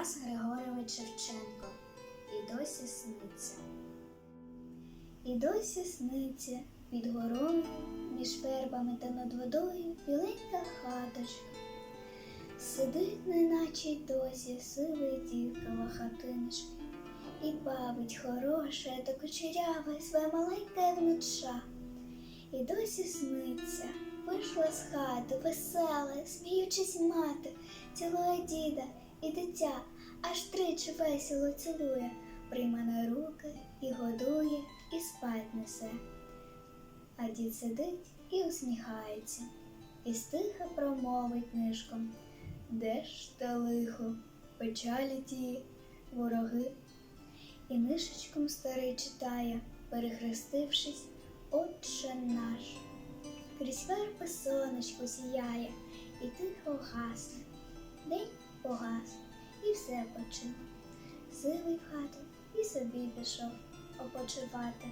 Тарас Григорович Шевченко і досі сниться. І досі сниться під горою, між вербами та над водою біленька хаточка. Сидить, неначе й досі сивий дід хатиночки, і бавить хороше та кучеряве своє маленьке внуча. І досі сниться, вийшла з хати, весела, сміючись мати, цілує діда і дитя, аж тричі весело цілує, прийме на руки і годує, і спать несе. А дід сидить і усміхається, і стиха промовить нишком. Де ж те лихо, печалі ті вороги? І нишечком старий читає, перехрестившись, Отче наш. Крізь верби сонечко сіяє, і тихо гасне. День погас, і все почив. Сивий в хату і собі пішов опочивати.